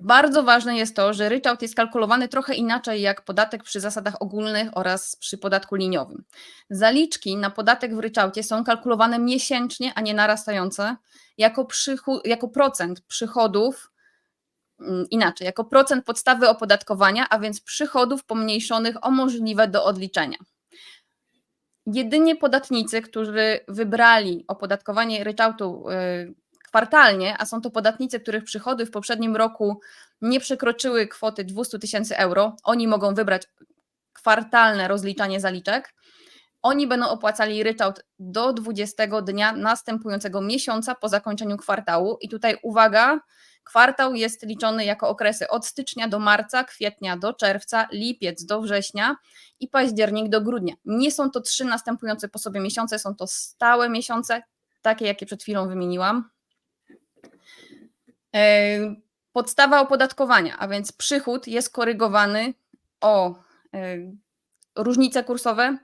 Bardzo ważne jest to, że ryczałt jest kalkulowany trochę inaczej jak podatek przy zasadach ogólnych oraz przy podatku liniowym. Zaliczki na podatek w ryczałcie są kalkulowane miesięcznie, a nie narastające, jako, przychód, jako procent przychodów, mm, inaczej, jako procent podstawy opodatkowania, a więc przychodów pomniejszonych o możliwe do odliczenia. Jedynie podatnicy, którzy wybrali opodatkowanie ryczałtu y, kwartalnie, a są to podatnicy, których przychody w poprzednim roku nie przekroczyły kwoty 200 tysięcy euro, oni mogą wybrać kwartalne rozliczanie zaliczek. Oni będą opłacali ryczałt do 20 dnia następującego miesiąca po zakończeniu kwartału. I tutaj uwaga, kwartał jest liczony jako okresy od stycznia do marca, kwietnia do czerwca, lipiec do września i październik do grudnia. Nie są to trzy następujące po sobie miesiące, są to stałe miesiące, takie jakie przed chwilą wymieniłam. E, Podstawa opodatkowania, a więc przychód jest korygowany o e, różnice kursowe,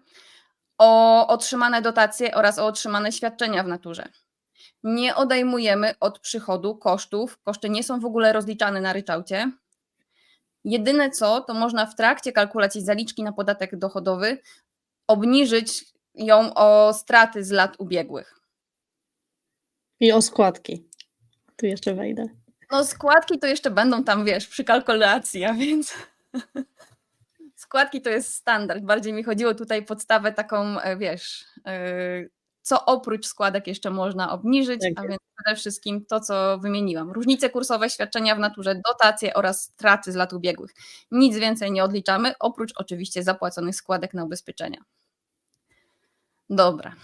o otrzymane dotacje oraz o otrzymane świadczenia w naturze. Nie odejmujemy od przychodu kosztów. Koszty nie są w ogóle rozliczane na ryczałcie. Jedyne co, to można w trakcie kalkulacji zaliczki na podatek dochodowy obniżyć ją o straty z lat ubiegłych. I o składki. Tu jeszcze wejdę. No składki to jeszcze będą tam, wiesz, przy kalkulacji, a więc składki to jest standard. Bardziej mi chodziło tutaj podstawę taką, e, wiesz, e, co oprócz składek jeszcze można obniżyć, Tak a więc przede wszystkim to, co wymieniłam. Różnice kursowe, świadczenia w naturze, dotacje oraz straty z lat ubiegłych. Nic więcej nie odliczamy, oprócz oczywiście zapłaconych składek na ubezpieczenia. Dobra.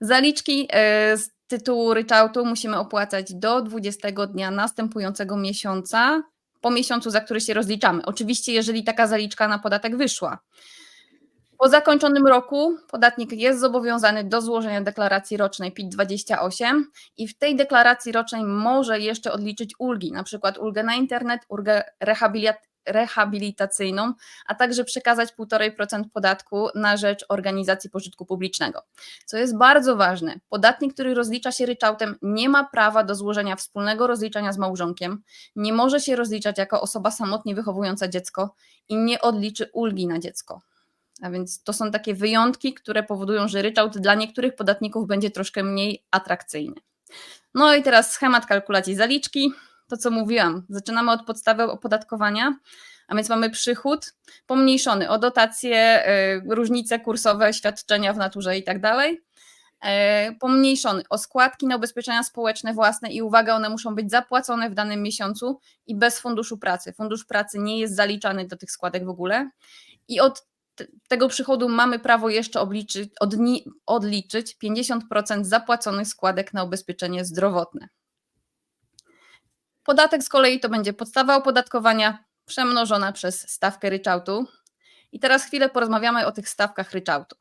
Zaliczki e, z tytułu ryczałtu musimy opłacać do 20 dnia następującego miesiąca, po miesiącu, za który się rozliczamy. Oczywiście, jeżeli taka zaliczka na podatek wyszła. Po zakończonym roku podatnik jest zobowiązany do złożenia deklaracji rocznej PIT-28 i w tej deklaracji rocznej może jeszcze odliczyć ulgi, na przykład ulgę na internet, ulgę rehabilitacyjną, a także przekazać 1,5% podatku na rzecz organizacji pożytku publicznego. Co jest bardzo ważne, podatnik, który rozlicza się ryczałtem, nie ma prawa do złożenia wspólnego rozliczania z małżonkiem, nie może się rozliczać jako osoba samotnie wychowująca dziecko i nie odliczy ulgi na dziecko. A więc to są takie wyjątki, które powodują, że ryczałt dla niektórych podatników będzie troszkę mniej atrakcyjny. No i teraz schemat kalkulacji zaliczki. To co mówiłam, zaczynamy od podstawy opodatkowania, a więc mamy przychód pomniejszony o dotacje, y, różnice kursowe, świadczenia w naturze i tak dalej. E, Pomniejszony o składki na ubezpieczenia społeczne własne i uwaga, one muszą być zapłacone w danym miesiącu i bez funduszu pracy. Fundusz pracy nie jest zaliczany do tych składek w ogóle. I od tego przychodu mamy prawo jeszcze obliczyć, odni, odliczyć 50% zapłaconych składek na ubezpieczenie zdrowotne. Podatek z kolei to będzie podstawa opodatkowania przemnożona przez stawkę ryczałtu. I teraz chwilę porozmawiamy o tych stawkach ryczałtu.